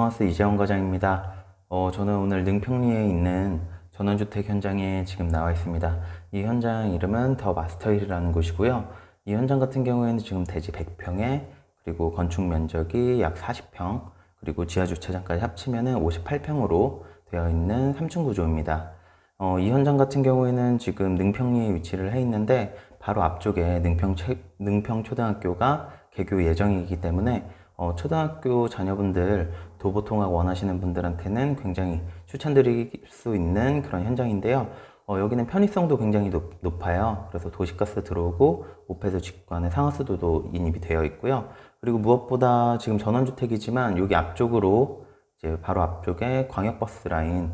감성하우스 이재원 과장입니다. 어, 저는 오늘 능평리에 있는 전원주택 현장에 지금 나와 있습니다. 이 현장 이름은 더 마스터힐이라는 곳이고요. 이 현장 같은 경우에는 지금 대지 100평에 그리고 건축 면적이 약 40평 그리고 지하 주차장까지 합치면은 58평으로 되어 있는 3층 구조입니다. 어, 이 현장 같은 경우에는 지금 능평리에 위치를 해 있는데 바로 앞쪽에 능평, 체- 능평 초등학교가 개교 예정이기 때문에 어, 초등학교 자녀분들 도보 통학 원하시는 분들한테는 굉장히 추천드릴 수 있는 그런 현장인데요. 어, 여기는 편의성도 굉장히 높, 높아요. 그래서 도시가스 들어오고 오페도 직관에 상하수도도 인입이 되어 있고요. 그리고 무엇보다 지금 전원주택이지만 여기 앞쪽으로 이제 바로 앞쪽에 광역버스 라인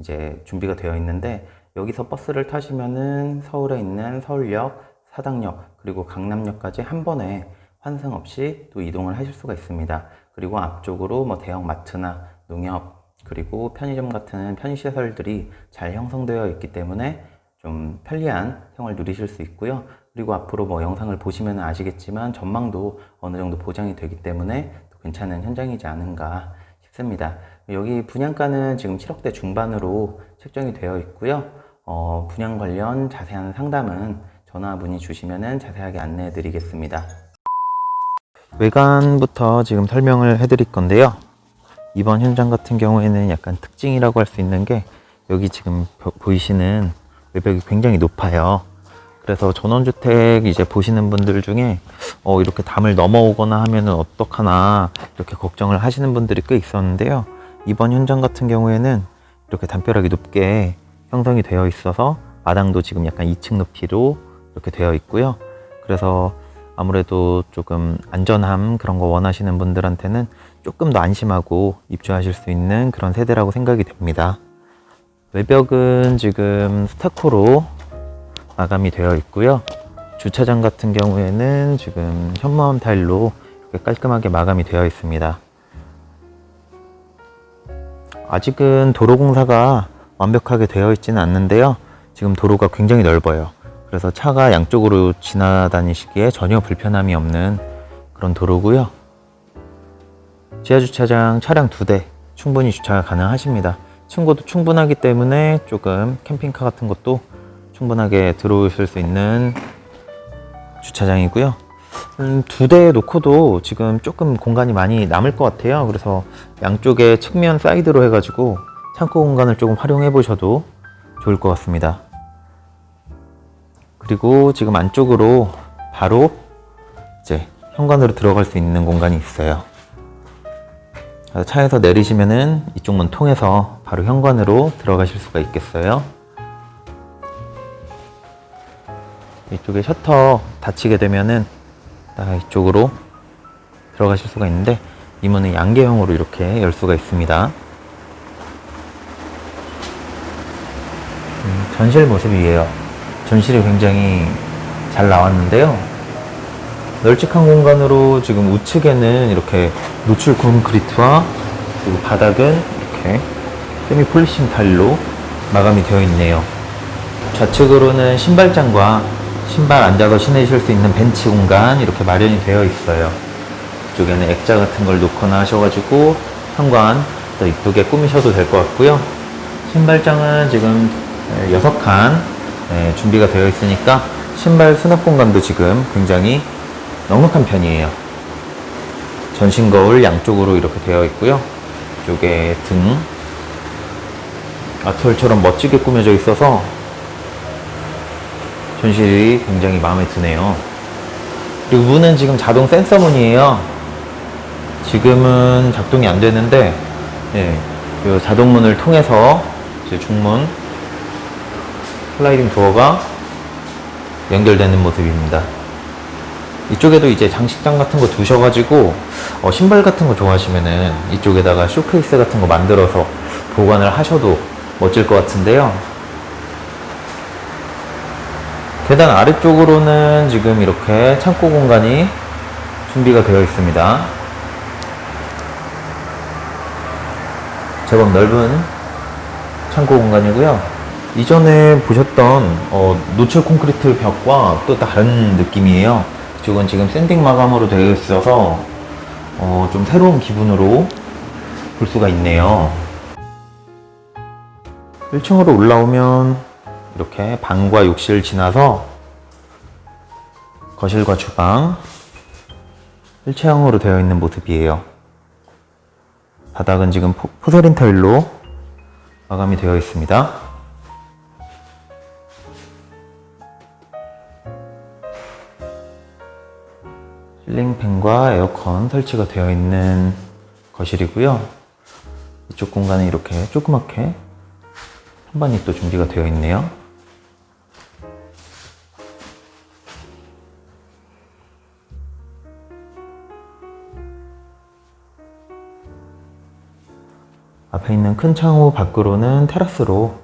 이제 준비가 되어 있는데 여기서 버스를 타시면은 서울에 있는 서울역, 사당역 그리고 강남역까지 한 번에 환승 없이 또 이동을 하실 수가 있습니다. 그리고 앞쪽으로 뭐 대형 마트나 농협 그리고 편의점 같은 편의시설들이 잘 형성되어 있기 때문에 좀 편리한 생활 누리실 수 있고요. 그리고 앞으로 뭐 영상을 보시면 아시겠지만 전망도 어느 정도 보장이 되기 때문에 또 괜찮은 현장이지 않은가 싶습니다. 여기 분양가는 지금 7억대 중반으로 책정이 되어 있고요. 어, 분양 관련 자세한 상담은 전화 문의 주시면 자세하게 안내해 드리겠습니다. 외관부터 지금 설명을 해드릴 건데요. 이번 현장 같은 경우에는 약간 특징이라고 할 수 있는 게 여기 지금 보- 보이시는 외벽이 굉장히 높아요. 그래서 전원주택 이제 보시는 분들 중에 어, 이렇게 담을 넘어오거나 하면은 어떡하나 이렇게 걱정을 하시는 분들이 꽤 있었는데요. 이번 현장 같은 경우에는 이렇게 담벼락이 높게 형성이 되어 있어서 마당도 지금 약간 2층 높이로 이렇게 되어 있고요. 그래서 아무래도 조금 안전함 그런 거 원하시는 분들한테는 조금 더 안심하고 입주하실 수 있는 그런 세대라고 생각이 됩니다. 외벽은 지금 스타코로 마감이 되어 있고요. 주차장 같은 경우에는 지금 현무암 타일로 이렇게 깔끔하게 마감이 되어 있습니다. 아직은 도로 공사가 완벽하게 되어 있지는 않는데요. 지금 도로가 굉장히 넓어요. 그래서 차가 양쪽으로 지나다니시기에 전혀 불편함이 없는 그런 도로고요. 지하 주차장 차량 두 대 충분히 주차가 가능하십니다. 층고도 충분하기 때문에 조금 캠핑카 같은 것도 충분하게 들어오실 수 있는 주차장이고요. 음, 두 대 놓고도 지금 조금 공간이 많이 남을 것 같아요. 그래서 양쪽에 측면 사이드로 해가지고 창고 공간을 조금 활용해 보셔도 좋을 것 같습니다. 그리고 지금 안쪽으로 바로 이제 현관으로 들어갈 수 있는 공간이 있어요. 차에서 내리시면은 이쪽 문 통해서 바로 현관으로 들어가실 수가 있겠어요. 이쪽에 셔터 닫히게 되면은 딱 이쪽으로 들어가실 수가 있는데 이 문은 양계형으로 이렇게 열 수가 있습니다. 음, 전실 모습이에요. 전실이 굉장히 잘 나왔는데요. 널찍한 공간으로 지금 우측에는 이렇게 노출 콘크리트와 그리고 바닥은 이렇게 세미 폴리싱 타일로 마감이 되어 있네요. 좌측으로는 신발장과 신발 앉아서 신으실 수 있는 벤치 공간 이렇게 마련이 되어 있어요. 이쪽에는 액자 같은 걸 놓거나 하셔가지고 현관 더 이쁘게 꾸미셔도 될 것 같고요. 신발장은 지금 6칸 준비가 되어 있으니까 신발 수납 공간도 지금 굉장히 넉넉한 편이에요. 전신 거울 양쪽으로 이렇게 되어 있고요. 이쪽에 등 아트홀처럼 멋지게 꾸며져 있어서 전실이 굉장히 마음에 드네요. 그리고 문은 지금 자동 센서 문이에요. 지금은 작동이 안 되는데, 예, 이 자동 문을 통해서 이제 중문 슬라이딩 도어가 연결되는 모습입니다. 이쪽에도 이제 장식장 같은 거 두셔가지고 어, 신발 같은 거 좋아하시면은 이쪽에다가 쇼케이스 같은 거 만들어서 보관을 하셔도 멋질 것 같은데요. 계단 아래쪽으로는 지금 이렇게 창고 공간이 준비가 되어 있습니다. 제법 넓은 창고 공간이고요. 이전에 보셨던 어, 노출 콘크리트 벽과 또 다른 느낌이에요. 이쪽은 지금 샌딩 마감으로 되어 있어서 어, 좀 새로운 기분으로 볼 수가 있네요. 1층으로 올라오면 이렇게 방과 욕실 지나서 거실과 주방 일체형으로 되어 있는 모습이에요. 바닥은 지금 포, 포세린 타일로 마감이 되어 있습니다. 실링팬과 에어컨 설치가 되어 있는 거실이고요. 이쪽 공간에 이렇게 조그맣게 선반이 또 준비가 되어 있네요. 앞에 있는 큰 창호 밖으로는 테라스로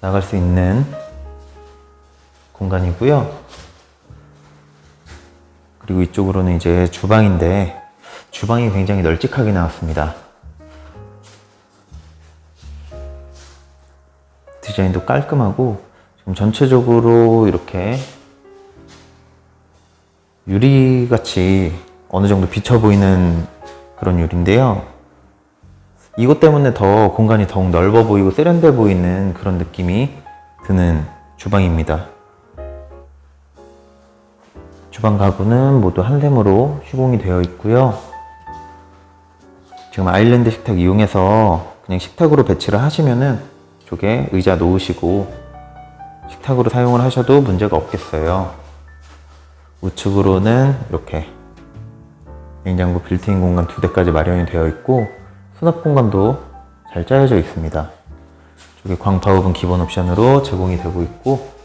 나갈 수 있는 공간이고요. 그리고 이쪽으로는 이제 주방인데 주방이 굉장히 널찍하게 나왔습니다. 디자인도 깔끔하고 지금 전체적으로 이렇게 유리같이 어느 정도 비쳐 보이는 그런 유리인데요. 이것 때문에 더 공간이 더욱 넓어 보이고 세련돼 보이는 그런 느낌이 드는 주방입니다. 주방 가구는 모두 한샘으로 시공이 되어 있고요. 지금 아일랜드 식탁 이용해서 그냥 식탁으로 배치를 하시면은 쪽에 의자 놓으시고 식탁으로 사용을 하셔도 문제가 없겠어요. 우측으로는 이렇게 냉장고 빌트인 공간 두 대까지 마련이 되어 있고 수납 공간도 잘 짜여져 있습니다. 저기 광파업은 기본 옵션으로 제공이 되고 있고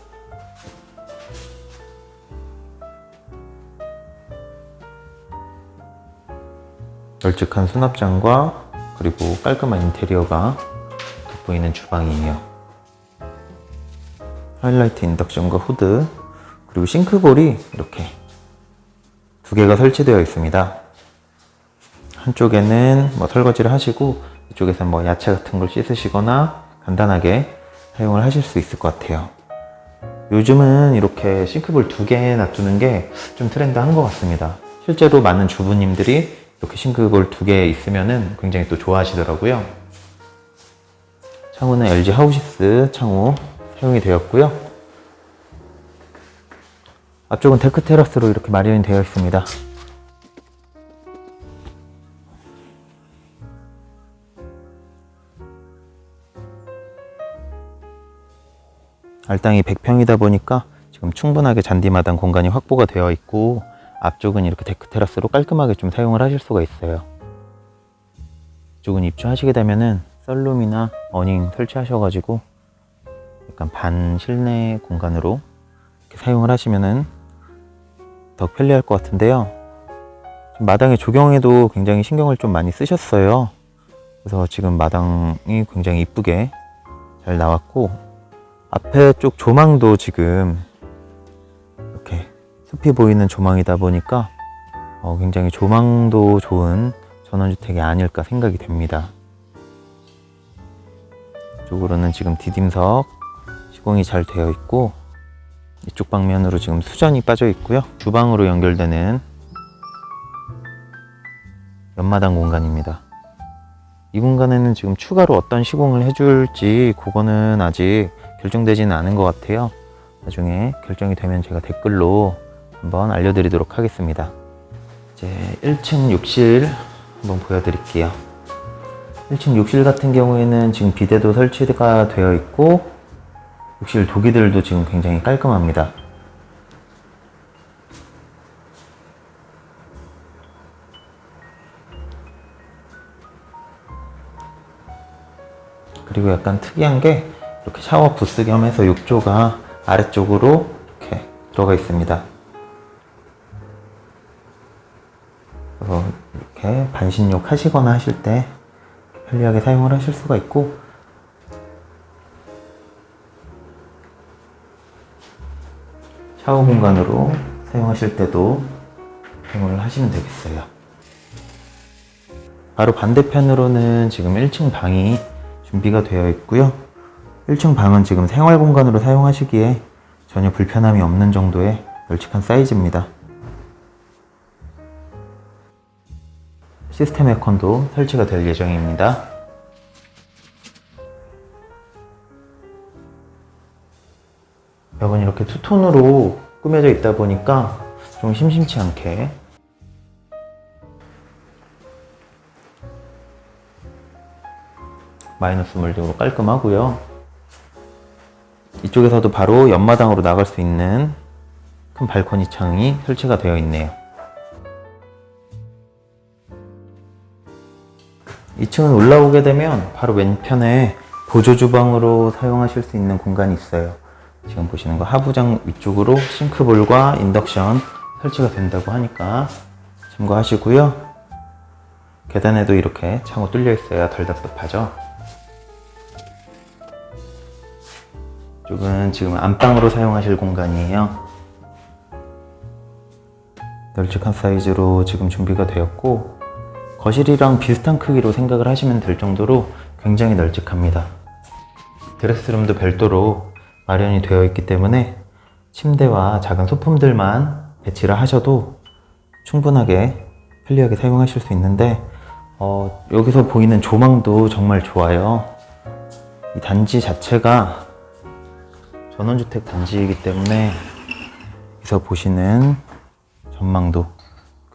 널찍한 수납장과 그리고 깔끔한 인테리어가 돋보이는 주방이에요. 하이라이트 인덕션과 후드 그리고 싱크볼이 이렇게 두 개가 설치되어 있습니다. 한쪽에는 뭐 설거지를 하시고 이쪽에서 뭐 야채 같은 걸 씻으시거나 간단하게 사용을 하실 수 있을 것 같아요. 요즘은 이렇게 싱크볼 두 개 놔두는 게 좀 트렌드한 것 같습니다. 실제로 많은 주부님들이 이렇게 싱크볼 두 개 있으면은 굉장히 또 좋아하시더라고요. 창호는 LG 하우시스 창호 사용이 되었고요. 앞쪽은 데크 테라스로 이렇게 마련이 되어 있습니다. 알땅이 100평이다 보니까 지금 충분하게 잔디마당 공간이 확보가 되어 있고 앞쪽은 이렇게 데크 테라스로 깔끔하게 좀 사용을 하실 수가 있어요. 이쪽은 입주하시게 되면은 썰룸이나 어닝 설치하셔가지고 약간 반 실내 공간으로 사용을 하시면은 더 편리할 것 같은데요. 마당의 조경에도 굉장히 신경을 좀 많이 쓰셨어요. 그래서 지금 마당이 굉장히 이쁘게 잘 나왔고 앞에 쪽 조망도 지금 숲이 보이는 조망이다 보니까 어, 굉장히 조망도 좋은 전원주택이 아닐까 생각이 됩니다. 이쪽으로는 지금 디딤석 시공이 잘 되어 있고 이쪽 방면으로 지금 수전이 빠져 있고요. 주방으로 연결되는 연마당 공간입니다. 이 공간에는 지금 추가로 어떤 시공을 해줄지 그거는 아직 결정되지는 않은 것 같아요. 나중에 결정이 되면 제가 댓글로 한번 알려드리도록 하겠습니다. 이제 1층 욕실 한번 보여드릴게요. 1층 욕실 같은 경우에는 지금 비데도 설치가 되어 있고 욕실 도기들도 지금 굉장히 깔끔합니다. 그리고 약간 특이한 게 이렇게 샤워 부스 겸해서 욕조가 아래쪽으로 이렇게 들어가 있습니다. 반신욕 하시거나 하실 때 편리하게 사용을 하실 수가 있고 샤워 공간으로 사용하실 때도 사용을 하시면 되겠어요. 바로 반대편으로는 지금 1층 방이 준비가 되어 있고요. 1층 방은 지금 생활 공간으로 사용하시기에 전혀 불편함이 없는 정도의 널찍한 사이즈입니다. 시스템 에컨도 설치가 될 예정입니다. 여러분 이렇게 투톤으로 꾸며져 있다 보니까 좀 심심치 않게 마이너스 물등으로 깔끔하고요. 이쪽에서도 바로 옆마당으로 나갈 수 있는 큰 발코니 창이 설치가 되어 있네요. 2층은 올라오게 되면 바로 왼편에 보조 주방으로 사용하실 수 있는 공간이 있어요. 지금 보시는 거 하부장 위쪽으로 싱크볼과 인덕션 설치가 된다고 하니까 참고하시고요. 계단에도 이렇게 창호 뚫려 있어야 덜 답답하죠. 이쪽은 지금 안방으로 사용하실 공간이에요. 널찍한 사이즈로 지금 준비가 되었고 거실이랑 비슷한 크기로 생각을 하시면 될 정도로 굉장히 널찍합니다. 드레스룸도 별도로 마련이 되어 있기 때문에 침대와 작은 소품들만 배치를 하셔도 충분하게 편리하게 사용하실 수 있는데 어, 여기서 보이는 조망도 정말 좋아요. 이 단지 자체가 전원주택 단지이기 때문에 여기서 보시는 전망도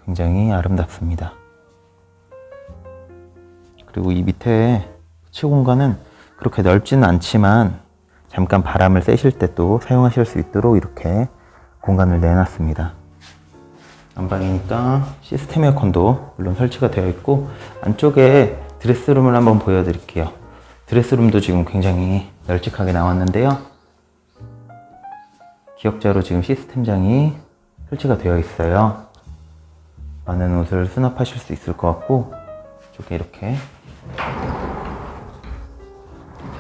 굉장히 아름답습니다. 그리고 이 밑에 치 공간은 그렇게 넓지는 않지만 잠깐 바람을 쐬실 때 또 사용하실 수 있도록 이렇게 공간을 내놨습니다. 안방이니까 시스템 에어컨도 물론 설치가 되어 있고 안쪽에 드레스룸을 한번 보여드릴게요. 드레스룸도 지금 굉장히 널찍하게 나왔는데요. 기역자로 지금 시스템장이 설치가 되어 있어요. 많은 옷을 수납하실 수 있을 것 같고 이쪽에 이렇게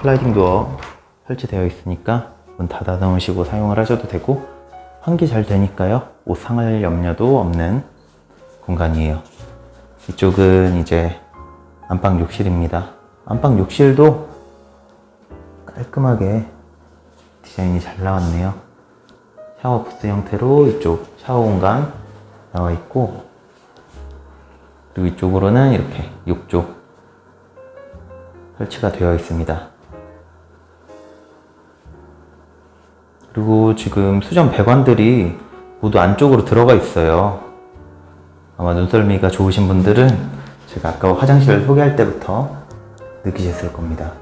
슬라이딩 도어 설치되어 있으니까 문 닫아 놓으시고 사용을 하셔도 되고 환기 잘 되니까요. 옷 상할 염려도 없는 공간이에요. 이쪽은 이제 안방 욕실입니다. 안방 욕실도 깔끔하게 디자인이 잘 나왔네요. 샤워 부스 형태로 이쪽 샤워 공간 나와 있고 그리고 이쪽으로는 이렇게 욕조 설치가 되어 있습니다. 그리고 지금 수전 배관들이 모두 안쪽으로 들어가 있어요. 아마 눈썰미가 좋으신 분들은 제가 아까 화장실을 소개할 때부터 느끼셨을 겁니다.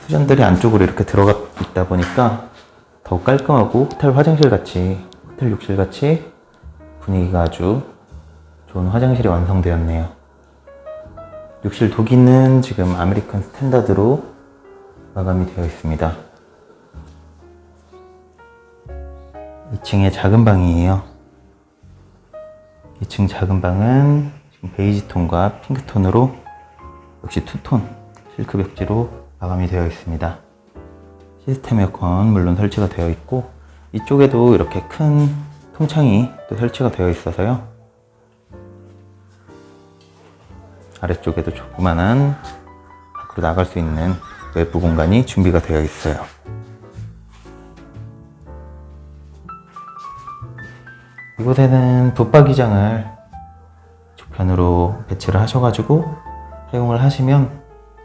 수전들이 안쪽으로 이렇게 들어가 있다 보니까 더욱 깔끔하고 호텔 화장실 같이, 호텔 욕실 같이 분위기가 아주 좋은 화장실이 완성되었네요. 욕실 도기는 지금 아메리칸 스탠다드로 마감이 되어 있습니다. 2층의 작은 방이에요. 2층 작은 방은 지금 베이지 톤과 핑크 톤으로 역시 투톤 실크 벽지로 마감이 되어 있습니다. 시스템 에어컨 물론 설치가 되어 있고 이쪽에도 이렇게 큰 통창이 또 설치가 되어 있어서요. 아래쪽에도 조그만한 밖으로 나갈 수 있는 외부 공간이 준비가 되어 있어요. 이곳에는 붙박이장을 조편으로 배치를 하셔가지고 사용을 하시면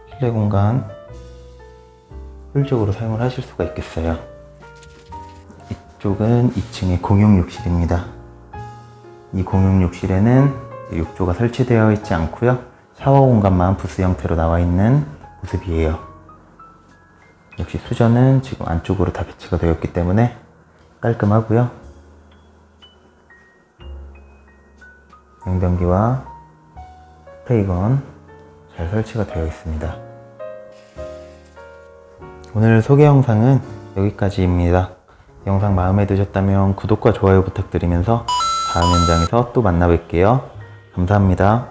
실내 공간 효율적으로 사용을 하실 수가 있겠어요. 이쪽은 2층의 공용 욕실입니다. 이 공용 욕실에는 욕조가 설치되어 있지 않고요. 샤워 공간만 부스 형태로 나와 있는 모습이에요. 역시 수전은 지금 안쪽으로 다 배치가 되었기 때문에 깔끔하고요. 냉변기와 스프레이건 잘 설치가 되어 있습니다. 오늘 소개 영상은 여기까지입니다. 영상 마음에 드셨다면 구독과 좋아요 부탁드리면서 다음 현장에서 또 만나 뵐게요. 감사합니다.